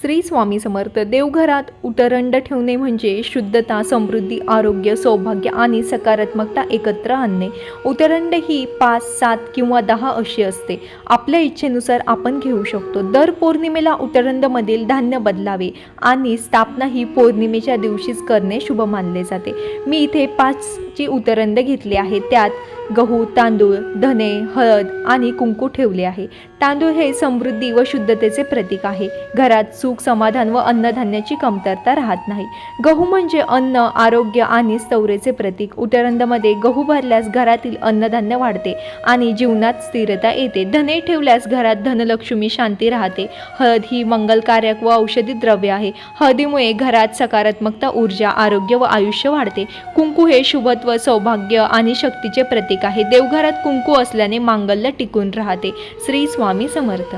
श्री स्वामी समर्थ देवघरात उतरंड ठेवणे म्हणजे शुद्धता समृद्धी आरोग्य सौभाग्य आणि सकारात्मकता एकत्र आणणे. उतरंड ही पाच सात किंवा दहा अशी असते. आपल्या इच्छेनुसार आपण घेऊ शकतो. दर पौर्णिमेला उतरंडमधील धान्य बदलावे आणि स्थापना ही पौर्णिमेच्या दिवशीच करणे शुभ मानले जाते. मी इथे पाचची उतरंड घेतली आहे. त्यात गहू तांदूळ धने हळद आणि कुंकू ठेवले आहे. तांदूळ हे समृद्धी व शुद्धतेचे प्रतीक आहे. घरात सुख समाधान व अन्नधान्याची कमतरता राहत नाही. गहू म्हणजे अन्न आरोग्य आणि स्तौरेचे प्रतीक. उतरंदमध्ये गहू भरल्यास घरातील अन्नधान्य वाढते आणि जीवनात स्थिरता येते. धने ठेवल्यास घरात धनलक्ष्मी शांती राहते. हळद ही मंगलकारक व औषधी द्रव्य आहे. हळदीमुळे घरात सकारात्मकता ऊर्जा आरोग्य व आयुष्य वाढते. कुंकू हे शुभत्व सौभाग्य आणि शक्तीचे प्रतीक प्रतीक आहे. देवघरात कुंकू असल्याने मांगल्य टिकून राहते. श्री स्वामी समर्थ.